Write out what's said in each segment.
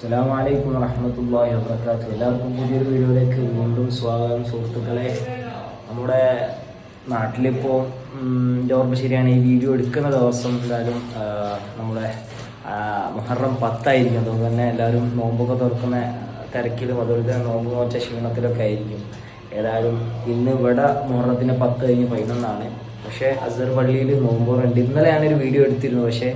അസ്സലാമലൈക്കും വറഹമത്തല്ലാഹി വബർക്കാത്തു എല്ലാവർക്കും പുതിയൊരു വീഡിയോയിലേക്ക് വീണ്ടും സ്വാഗതം. സുഹൃത്തുക്കളെ നമ്മുടെ നാട്ടിലിപ്പോൾ ഓർമ്മ ശരിയാണ് ഈ വീഡിയോ എടുക്കുന്ന ദിവസം എന്തായാലും നമ്മുടെ മുഹറം പത്തായിരിക്കും. അതുകൊണ്ട് തന്നെ എല്ലാവരും നോമ്പൊക്കെ തുറക്കുന്ന തിരക്കിലും അതുപോലെ തന്നെ നോമ്പ് നോച്ച ക്ഷീണത്തിലൊക്കെ ആയിരിക്കും. ഏതായാലും ഇന്ന് ഇവിടെ മുഹറത്തിന്റെ പത്ത് കഴിഞ്ഞ് പതിനൊന്നാണ്. പക്ഷേ അസർ പള്ളിയിൽ നോമ്പോറുണ്ട് ഇന്നലെ ഞാനൊരു വീഡിയോ എടുത്തിരുന്നു. പക്ഷേ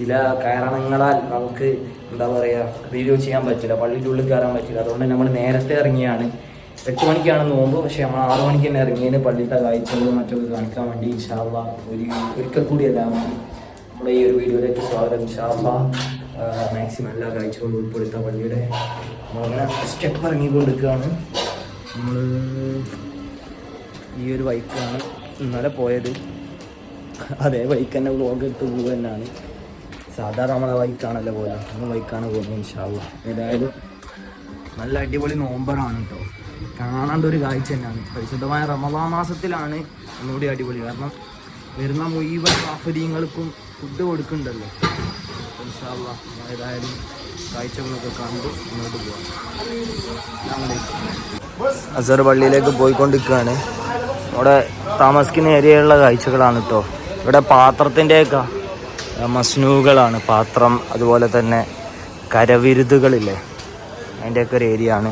ചില കാരണങ്ങളാൽ നമുക്ക് എന്താ പറയുക വീഡിയോ ചെയ്യാൻ പറ്റില്ല പള്ളിന്റെ ഉള്ളിൽ കയറാൻ പറ്റില്ല. അതുകൊണ്ട് നമ്മൾ നേരത്തെ ഇറങ്ങിയാണ്. എട്ട് മണിക്കാണ് നോമ്പ് പക്ഷേ നമ്മൾ ആറു മണിക്ക് തന്നെ ഇറങ്ങിയതിന് പള്ളിയുടെ കാഴ്ചകളും മറ്റൊക്കെ കാണിക്കാൻ വേണ്ടി ഇൻഷാല്ല ഒരു ഒരിക്കൽ കൂടി എല്ലാം നമ്മുടെ ഈ ഒരു വീഡിയോയിലേക്ക് സ്വാഗതം. ഇൻഷാല്ല മാക്സിമം എല്ലാ കാഴ്ചകളും ഉൾപ്പെടുത്താം പള്ളിയുടെ നമ്മളങ്ങനെ സ്റ്റെപ്പ് ഇറങ്ങിക്കൊണ്ടിരിക്കുകയാണ്. നമ്മൾ ഈ ഒരു വൈക്കാണ് ഇന്നലെ പോയത്. അതേ ബൈക്ക് തന്നെ വ്ളോഗ് എടുത്ത് പോകുക തന്നെയാണ് സാധാരണ നമ്മളെ ബൈക്കാണല്ലോ പോലെ. നമ്മൾ ബൈക്കാണ് പോകുന്നത് ഇൻഷാല്ല ഏതായാലും നല്ല അടിപൊളി നോമ്പറാണ് കേട്ടോ കാണാണ്ട് ഒരു കാഴ്ച തന്നെയാണ്. പരിശുദ്ധമായ റമദാ മാസത്തിലാണ് ഒന്നുകൂടി അടിപൊളി. കാരണം വരുന്ന മുഴുവൻ സാഫര്യങ്ങൾക്കും ഫുഡ് കൊടുക്കുന്നുണ്ടല്ലോ ഇൻഷാല്ല ഏതായാലും കാഴ്ചകളൊക്കെ കണ്ടു മുന്നോട്ട് പോവാം. അസർ പള്ളിയിലേക്ക് പോയിക്കൊണ്ടിരിക്കുകയാണ്. അവിടെ താമസിക്കുന്ന ഏരിയയിലുള്ള കാഴ്ചകളാണ് കേട്ടോ ഇവിടെ പാത്രത്തിന്റെയൊക്കെ മസ്നൂകളാണ് പാത്രം അതുപോലെ തന്നെ കരവിരുതുകളില്ലേ? അതിന്റെയൊക്കെ ഒരു ഏരിയ ആണ്.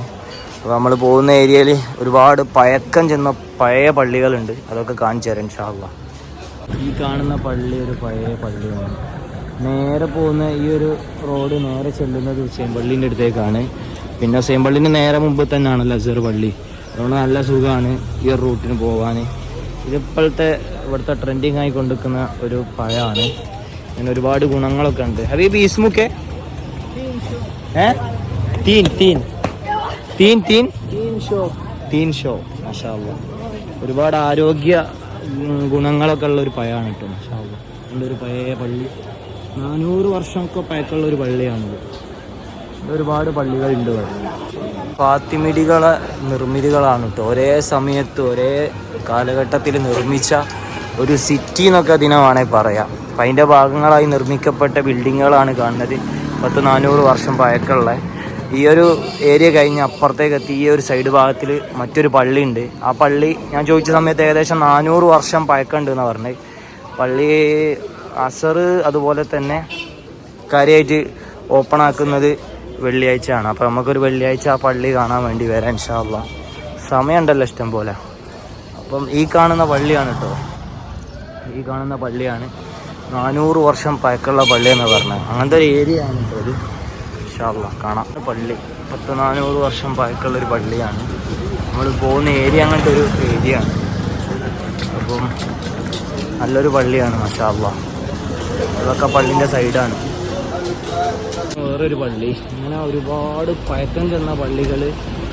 അപ്പോൾ നമ്മൾ പോകുന്ന ഏരിയയിൽ ഒരുപാട് പഴക്കം ചെന്ന പഴയ പള്ളികളുണ്ട്. അതൊക്കെ കാണിച്ചു തരാം ഇൻഷാല്ല ഈ കാണുന്ന പള്ളി ഒരു പഴയ പള്ളിയാണ്. നേരെ പോകുന്ന ഈ ഒരു റോഡ് നേരെ ചെല്ലുന്നത് പള്ളീന്റെ അടുത്തേക്കാണ്. പിന്നെ പള്ളീന്റെ നേരെ മുമ്പ് തന്നെയാണല്ലോ അസർ പള്ളി. അതുകൊണ്ട് നല്ല സുഖമാണ് ഈ റൂട്ടിന് പോകാൻ ഇതിപ്പോഴത്തെ ഇവിടുത്തെ ട്രെൻഡിങ് ആയി കൊണ്ടിരിക്കുന്ന ഒരു പഴമാണ് അങ്ങനെ ഒരുപാട് ഗുണങ്ങളൊക്കെ ഉണ്ട്. ഹബീബ് ഈസ്മുക്കെ തീൻ തീൻ. തീൻ തീൻ? തീൻ ഷോ. മാഷാ. ഒരുപാട് ആരോഗ്യ ഗുണങ്ങളൊക്കെ ഉള്ള ഒരു പഴമാണ് കേട്ടോ മാഷാ എന്റെ ഒരു പഴയ പള്ളി. നാനൂറ് വർഷമൊക്കെ പഴക്കമുള്ള ഒരു പള്ളിയാണിത് ഒരുപാട് പള്ളികളുണ്ട് ഇവിടെ. ഫാത്തിമിടികളെ നിർമ്മിതികളാണ് കേട്ടോ ഒരേ സമയത്ത് ഒരേ കാലഘട്ടത്തിൽ നിർമ്മിച്ച ഒരു സിറ്റി എന്നൊക്കെ അതിനെ വേണേൽ പറയാം. അപ്പം അതിന്റെ ഭാഗങ്ങളായി നിർമ്മിക്കപ്പെട്ട ബിൽഡിങ്ങുകളാണ് കാണുന്നത്. പത്ത് നാനൂറ് വർഷം പഴക്കമുള്ള. ഈ ഒരു ഏരിയ കഴിഞ്ഞ് അപ്പുറത്തേക്ക് എത്തി ഈ ഒരു സൈഡ് ഭാഗത്തിൽ മറ്റൊരു പള്ളി ഉണ്ട് ആ പള്ളി ഞാൻ ചോദിച്ച സമയത്ത് ഏകദേശം നാനൂറ് വർഷം പഴക്കമുണ്ട് എന്നാണ് പറഞ്ഞത് പള്ളി അസർ അതുപോലെ തന്നെ കാര്യമായിട്ട് ഓപ്പൺ ആക്കുന്നത് വെള്ളിയാഴ്ചയാണ്. അപ്പോൾ നമുക്കൊരു വെള്ളിയാഴ്ച ആ പള്ളി കാണാൻ വേണ്ടി വരാം ഇൻഷാല്ല സമയമുണ്ടല്ലോ ഇഷ്ടം പോലെ അപ്പം ഈ കാണുന്ന പള്ളിയാണ് കേട്ടോ ഈ കാണുന്ന പള്ളിയാണ് നാനൂറ് വർഷം പഴക്കമുള്ള പള്ളി എന്ന് പറഞ്ഞത്. അങ്ങനത്തെ ഒരു ഏരിയ ആണ് ഇപ്പോൾ ഇൻഷാല്ല കാണാം. പള്ളി. പത്ത് നാനൂറ് വർഷം പഴക്കമുള്ള ഒരു പള്ളിയാണ്. നമ്മൾ പോകുന്ന ഏരിയ അങ്ങനത്തെ ഒരു ഏരിയ ആണ്. അപ്പം നല്ലൊരു പള്ളിയാണ് മഷാള അതൊക്കെ പള്ളിന്റെ സൈഡാണ് വേറൊരു പള്ളി. ഇങ്ങനെ ഒരുപാട് പഴക്കം ചെന്ന പള്ളികൾ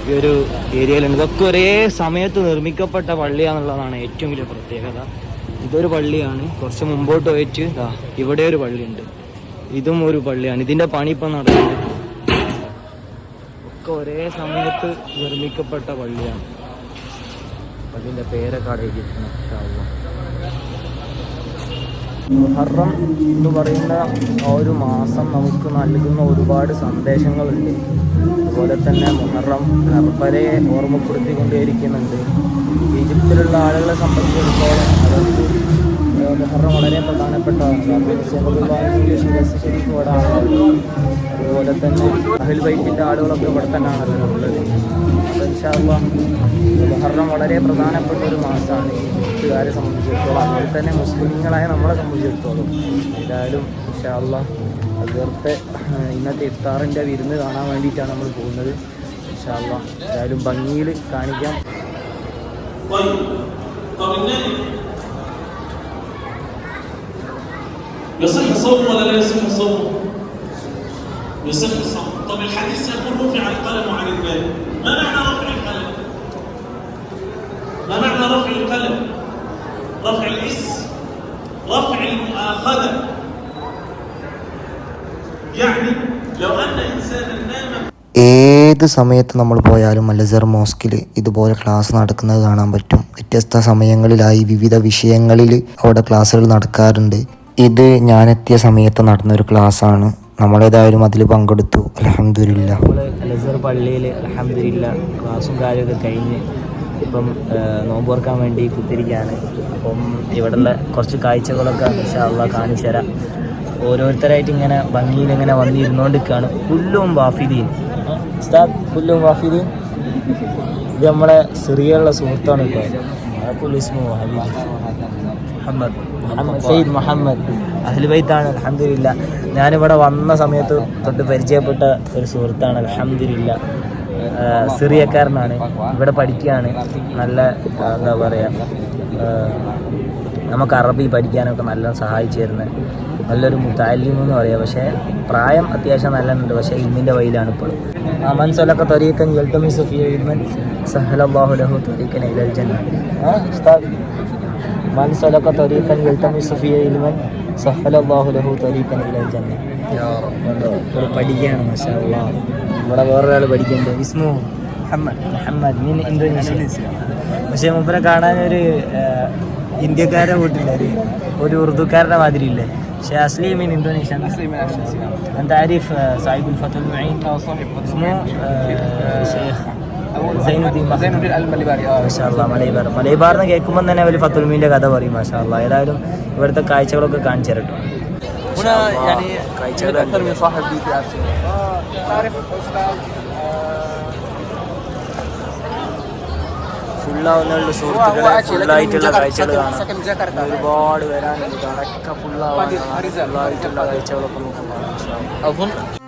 ഈ ഒരു ഏരിയയിലുണ്ട് ഇതൊക്കെ ഒരേ സമയത്ത് നിർമ്മിക്കപ്പെട്ട പള്ളിയാണെന്നുള്ളതാണ് ഏറ്റവും വലിയ പ്രത്യേകത. ഇതൊരു പള്ളിയാണ്. കുറച്ച് മുമ്പോട്ട് പോയിട്ട് ഇവിടെ ഒരു പള്ളിയുണ്ട്. ഇതും ഒരു പള്ളിയാണ്. ഇതിന്റെ പണി ഇപ്പം നടക്കുന്നുണ്ട്. ഒക്കെ ഒരേ സമയത്ത് നിർമ്മിക്കപ്പെട്ട പള്ളിയാണ്. അതിന്റെ പേരൊക്കെ അല്ലാ. മുഹറം എന്ന് പറയുന്ന ആ ഒരു മാസം നമുക്ക് നൽകുന്ന ഒരുപാട് സന്ദേശങ്ങളുണ്ട്. അതുപോലെ തന്നെ മുഹറം കർബരയെ ഓർമ്മപ്പെടുത്തിക്കൊണ്ടേയിരിക്കുന്നുണ്ട്. ഈജിപ്തിലുള്ള ആളുകളെ സംബന്ധിച്ചിടത്തോളം മുഹറം വളരെ പ്രധാനപ്പെട്ട അതുപോലെ തന്നെ അഹിൽ ബൈക്കിന്റെ ആളുകളൊക്കെ ഇവിടെ തന്നെയാണല്ലോ ഉള്ളത് മുഹറം വളരെ പ്രധാനപ്പെട്ട ഒരു മാസമാണ് ഈജിപ്തുകാരെ സംബന്ധിച്ചിടത്തോളം. അതുപോലെ തന്നെ മുസ്ലിങ്ങളായ നമ്മളെ സംബന്ധിച്ചിടത്തോളം. ഏതായാലും ഇൻഷാല്ല അതിർത്തെ ഇന്നത്തെ ഇഫ്താറിന്റെ വിരുന്ന് കാണാൻ വേണ്ടിയിട്ടാണ് നമ്മൾ പോകുന്നത്. ഇൻഷാല്ല ഏതായാലും ഭംഗിയിൽ കാണിക്കാം. طيب. طب النبي. يصح صومه ولا لا يصح صومه؟ يصح صومه طب الحديث يقول رفع القلم عن المال ما معنى رفع القلم؟ ما معنى رفع القلم؟ رفع الاسم رفع المؤاخذة. يعني لو أن إنسانا نام ഏത് സമയത്ത് നമ്മൾ പോയാലും അലസർ മോസ്കിൽ ഇതുപോലെ ക്ലാസ് നടക്കുന്നത് കാണാൻ പറ്റും? വ്യത്യസ്ത സമയങ്ങളിലായി വിവിധ വിഷയങ്ങളിൽ അവിടെ ക്ലാസ്സുകൾ നടക്കാറുണ്ട്. ഇത് ഞാനെത്തിയ സമയത്ത് നടന്നൊരു ക്ലാസ്സാണ്. നമ്മളേതായാലും അതിൽ പങ്കെടുത്തു. അലഹമില്ല പള്ളിയിൽ ഇപ്പം നോമ്പ് ഓർക്കാൻ വേണ്ടി കുത്തിരിക്കുകയാണ് അപ്പം ഇവിടെയുള്ള കുറച്ച് കാഴ്ചകളൊക്കെ ഇൻഷാല്ല കാണിച്ചു തരാം. ഓരോരുത്തരായിട്ട് ഇങ്ങനെ ഭംഗിയിൽ ഇങ്ങനെ വന്നിരുന്നുകൊണ്ടിരിക്കുകയാണ് പുല്ലും വാഫിദീൻ. ഉസ്താദ് പുല്ലും വാഫിദീൻ ഇത് നമ്മളെ സിറിയയിലുള്ള സുഹൃത്താണ് കേട്ടോ. മുഹമ്മദ്. മുഹമ്മദ് സയ്യിദ് മുഹമ്മദ്. അഹ്ലുബൈത്താണ് അലഹമില്ല ഞാനിവിടെ വന്ന സമയത്ത് തൊട്ട് പരിചയപ്പെട്ട ഒരു സുഹൃത്താണ് അലഹമില്ല സിറിയക്കാരനാണ്. ഇവിടെ പഠിക്കുകയാണ്. നല്ല എന്താ പറയുക നമുക്ക് അറബി പഠിക്കാനൊക്കെ നല്ല സഹായിച്ചു തരുന്നത് നല്ലൊരു മുത്താലിം എന്ന് പറയാം. പക്ഷേ പ്രായം അത്യാവശ്യം നല്ലുണ്ട് പക്ഷേ ഇന്നിന്റെ വയലാണ് ഇപ്പോഴും മനസ്സൊലൊക്കെ തൊരീക്കൻ എൽത്തമി സുഫിയ ഇൽമൻ സഹലല്ലാഹു ലഹു തൊരീക്കൻ ഇലൽ ജന്ന ആ ഉസ്താദ് من سلك طريقا يلتمس فيه علما سهل الله له طريقا الى الجنه ഇവിടെ പഠിക്കുകയാണ് മാഷാ അല്ലാഹ്. ഇവിടെ വേറൊരാൾ പഠിക്കുന്നുണ്ട് ഇസ്മു മുഹമ്മദ് മുഹമ്മദ് മീൻ ഇന്തോനേഷ്യ പക്ഷേ മുമ്പനെ കാണാൻ ഒരു ഇന്ത്യക്കാരെ കൂട്ടില്ല ഒരു ഒരു ഉറുദുക്കാരൻ്റെ മാതിരി ഇല്ലേ പക്ഷേ അസ്ലി മീൻ ഇന്തോനേഷ്യ أنت عارف آه، صاحب الفتح المعين اسمه آه، شيخ زين الدين മാഷാല്ല മലൈബാർ മലൈബാർ എന്ന് കേൾക്കുമ്പോൾ തന്നെ അവർ ഫത്തുൽമീൻ്റെ കഥ പറയും മാഷാല്ല ഏതായാലും ഇവിടുത്തെ കാഴ്ചകളൊക്കെ കാണിച്ചു തരട്ടോ കാഴ്ചകൾ ഫുള്ളാവുന്ന സുഹൃത്തുക്കളെ ഫുള്ളായിട്ടുള്ള കാഴ്ചകൾ കാണാം. ഒരുപാട് വരാനുണ്ട് കടക്ക ഫുള്ളാവാൻ ഫുള്ളായിട്ടുള്ള കാഴ്ചകളൊക്കെ നോക്കുമ്പോൾ.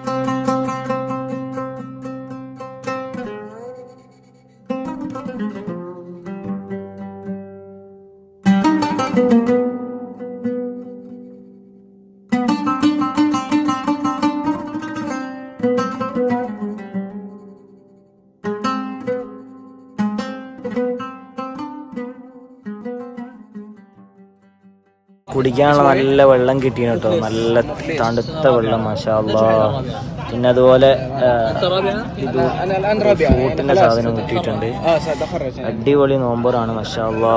കുടിക്കാനുള്ള നല്ല വെള്ളം കിട്ടി കേട്ടോ. നല്ല തണുത്ത വെള്ളം മാഷാല്ലാ പിന്നെ അതുപോലെ ഫ്രൂട്ടിന്റെ സാധനം കിട്ടിയിട്ടുണ്ട്. അടിപൊളി നോമ്പറാണ് മാഷാല്ലാ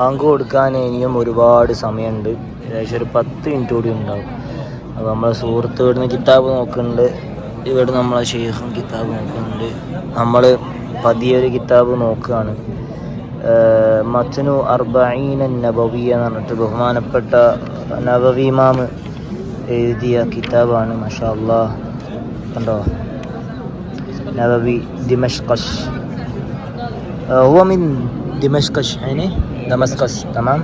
ബാങ്ക് കൊടുക്കാൻ ഇനിയും ഒരുപാട് സമയമുണ്ട്. ഏകദേശം ഒരു പത്ത് മിനിറ്റ് കൂടി ഉണ്ടാവും. അപ്പോൾ നമ്മളെ സുഹൃത്ത് ഇവിടുന്ന് കിതാബ് നോക്കുന്നുണ്ട്. ഇവിടെ നമ്മളെ ഷെയ്ഖും കിതാബ് നോക്കുന്നുണ്ട്. നമ്മൾ പതിയ ഒരു കിതാബ് നോക്കുകയാണ്. മച്ചനു അർബീന നബവിയ എന്ന് പറഞ്ഞിട്ട് ബഹുമാനപ്പെട്ട നബവിമാമ് എഴുതിയ കിതാബാണ്. മഷാല്ല കണ്ടോ? നബവി ദിമഷ്കഷ് ഓമിൻ മിൻ ദിമഷ്കഷ് അതിന് يعني دمسقس تمام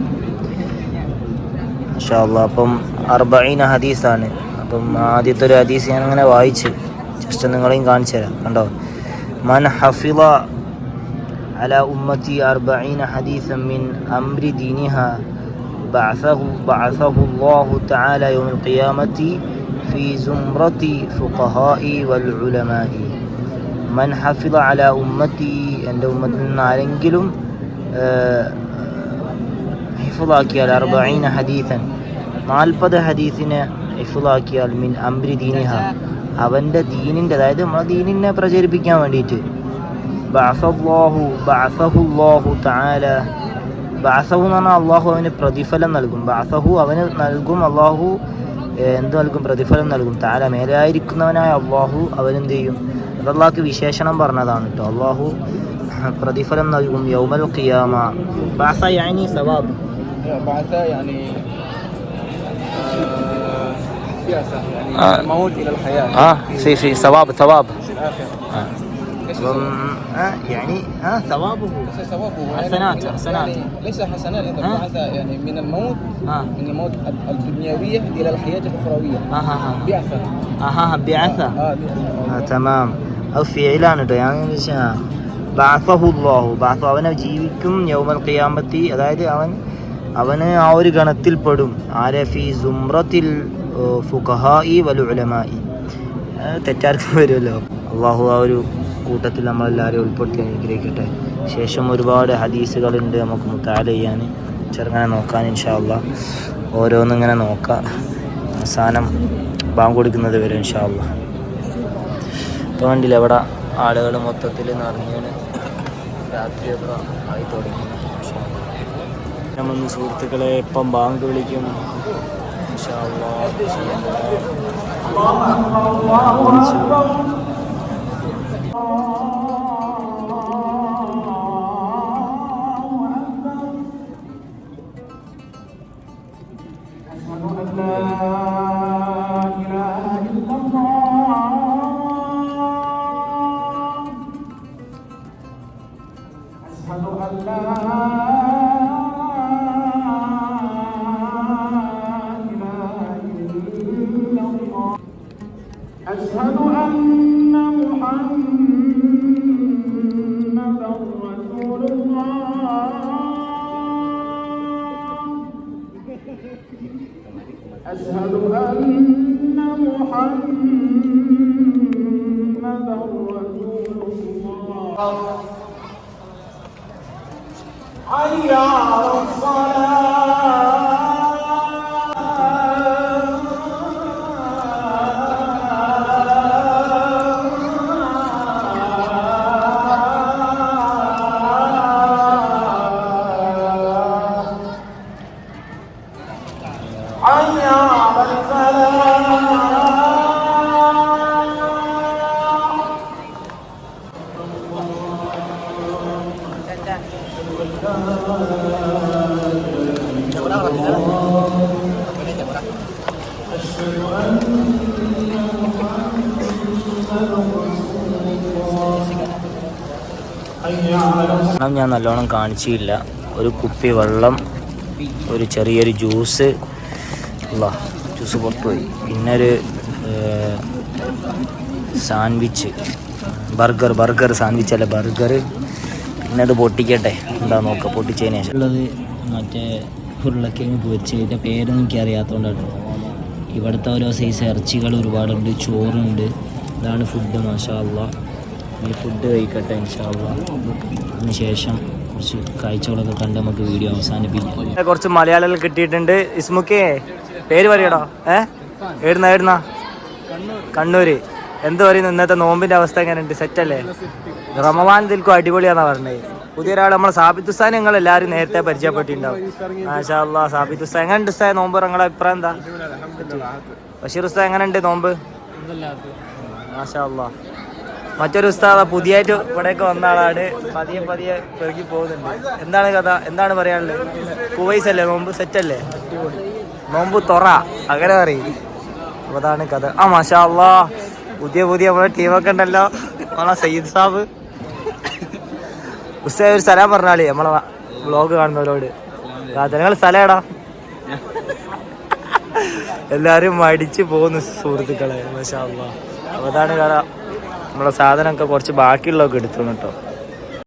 മാഷാ അല്ലാ അപ്പം അർബീന ഹദീസാണ് അപ്പം ആദ്യത്തെ ഒരു ഹദീസ് ഞാൻ അങ്ങനെ വായിച്ച് ജസ്റ്റ് നിങ്ങളെയും കാണിച്ചു തരാം കണ്ടോ മൻ ഹഫിള على أمتي أربعين حديثا من أمر دينها بعثه بعثه الله تعالى يوم القيامة في زمرة فقهاء والعلماء മൻ ഹഫിള അല ഉമ്മത്തി എൻ്റെ ഉമ്മത്തിൽ നിന്ന് ആരെങ്കിലും ഹിഫുളാക്കിയാൽ അർബീന ഹദീസൻ. നാൽപ്പത് ഹദീസിനെ ഹിഫുലാക്കിയാൽ മിൻ അംരി ദീനിഹ. അവന്റെ ദീനിന്റെ അതായത് നമ്മളെ ദീനിനെ പ്രചരിപ്പിക്കാൻ വേണ്ടിയിട്ട്. ബഅസല്ലാഹു ബാസഹുല്ലാഹു താല ബാസഹു എന്ന് പറഞ്ഞാൽ അള്ളാഹു അവന് പ്രതിഫലം നൽകും. ബാസഹു അവന് നൽകും അള്ളാഹു എന്ത് നൽകും? പ്രതിഫലം നൽകും. താല മേലായിരിക്കുന്നവനായ അള്ളാഹു അവനെന്ത് ചെയ്യും? അത് അള്ളാഹ്ക്ക് വിശേഷണം പറഞ്ഞതാണ് കേട്ടോ. അള്ളാഹു പ്രതിഫലം നൽകും യൗമൽ ഖിയാമ ബഅസ യാനി സവാബ് بعث يعني آه، سياسة يعني آه. الموت إلى الحياة ആ സി സി സവാബ് സവാബ് في الآخرة ആ ليس അപ്പം ആ, يعني ആ സവാബ് ليس ثوابه يعني- حسنات- يعني حسنات. ليس حسنات يعني آه. بعث يعني من الموت ആ من الموت ال- الدنيوية إلى الحياة الأخروية ആ ഹാ ഹാ بعثة ആ ഹാ ബിഅസ آه بعثة ആ തമാം അത് ഫിയലാണ് കേട്ടോ ഞാൻ അവനെ ജീവിക്കും യൗമൽ ഖിയാമത്തി. അതായത് അവൻ അവന് ആ ഒരു ഗണത്തിൽ പെടും. ആരെ? ഫി സുമ്രത്തിൽ ഫുഖഹായി തെറ്റാർക്ക് വരുമല്ലോ. അള്ളാഹു ആ ഒരു കൂട്ടത്തിൽ നമ്മളെല്ലാവരും ഉൾപ്പെടുത്തി അനുഗ്രഹിക്കട്ടെ. ശേഷം ഒരുപാട് ഹദീസുകളുണ്ട് നമുക്ക് മുത്താല ചെയ്യാൻ. ചെറുങ്ങനെ നോക്കാൻ ഇൻഷാല്ല ഓരോന്നിങ്ങനെ നോക്കാം. അവസാനം ബാങ്ക് കൊടുക്കുന്നത് വരെ ഇൻഷാല്ല ഇപ്പോൾ കണ്ടില്ല ഇവിടെ ആളുകൾ മൊത്തത്തിൽ നിറഞ്ഞാണ് രാത്രിയൊക്കെ ആയി തുടങ്ങി? നമ്മൾ സുഹൃത്തുക്കളെ ഇപ്പം ബാങ്ക് വിളിക്കും. ഇൻഷാ അല്ലാഹ്. محمدا رسول الله حي على ഭക്ഷണം ഞാൻ നല്ലോണം കാണിച്ചില്ല. ഒരു കുപ്പി വെള്ളം ഒരു ചെറിയൊരു ജ്യൂസ്. അല്ല ജ്യൂസ് പുറത്തുപോയി. പിന്നെ ഒരു സാൻഡ്വിച്ച് ബർഗർ ബർഗർ സാൻഡ്വിച്ച് അല്ല ബർഗർ. പിന്നെ അത് പൊട്ടിക്കട്ടെ. എന്താ നോക്കാം പൊട്ടിച്ചതിന് ശേഷം. ഉള്ളത് മറ്റേ ഉരുളക്കിഴങ്ങ് പൊരിച്ച് ഇതിന്റെ പേരൊന്നും എനിക്ക് അറിയാത്തതുകൊണ്ടാണ് ഇവിടുത്തെ ഓരോ സൈസ് ഇറച്ചികൾ ഒരുപാടുണ്ട് ചോറുണ്ട്. ഇതാണ് ഫുഡ് മാഷാ അള്ളാ ഈ ഫുഡ് കഴിക്കട്ടെ ഇൻഷാള്ള അതിന് ശേഷം കുറച്ച് കാഴ്ചകളൊക്കെ കണ്ട് നമുക്ക് വീഡിയോ അവസാനിപ്പിക്കാം. കുറച്ച് മലയാളികൾ കിട്ടിയിട്ടുണ്ട്. ഇസ്മുക്കേ പേര് പറയടോ. ഏ? ഏടുന്ന ഏടുന്ന കണ്ണൂര്. എന്ത് പറയുന്നു? ഇന്നത്തെ നോമ്പിന്റെ അവസ്ഥ എങ്ങനെയുണ്ട്? സെറ്റല്ലേ റമവാൻ ദിൽക്കും അടിപൊളിയാന്നാ പറഞ്ഞത്. പുതിയ ഒരാൾ നമ്മളെ സാബിത്ത് ഉസ്താൻ ഞങ്ങൾ എല്ലാവരും നേരത്തെ പരിചയപ്പെട്ടിട്ടുണ്ടാവും. മാഷാ അല്ലാ സാബിത്ത് ഉസ്താൻ എങ്ങനെയുണ്ട് ഉസ്താൻ നോമ്പ് നിങ്ങളുടെ അഭിപ്രായം എന്താ? ബഷീർ ഉസ്താൻ എങ്ങനെയുണ്ട് നോമ്പ്? മാഷാ മറ്റൊരു ഉസ്താദ പുതിയായിട്ട് ഇവിടേക്ക് വന്ന ആളാണ്. പതിയെ പതിയെ പെറുകി പോകുന്നുണ്ട്. എന്താണ് കഥ? എന്താണ് പറയാനുള്ളത്? കുവൈസ് അല്ലേ നോമ്പ്? സെറ്റ് അല്ലേ നോമ്പ് തൊറ. അങ്ങനെ പറയും. അതാണ് കഥ. ആ മാഷാ അള്ളാ പുതിയ പുതിയ നമ്മളെ ടീമൊക്കെ ഉണ്ടല്ലോ. നമ്മളെ സയ്യിദ് സാബ്. ഉസ്താദ് ഒരു സ്ഥലം പറഞ്ഞാളി നമ്മളെ ബ്ലോഗ് കാണുന്നവരോട്. നിങ്ങൾ സ്ഥലം എല്ലാരും മടിച്ചു പോകുന്നു സുഹൃത്തുക്കളെ അപ്പൊ അതാണ് കഥ നമ്മളെ സാധനമൊക്കെ കുറച്ച് ബാക്കിയുള്ളതൊക്കെ എടുത്തു കേട്ടോ.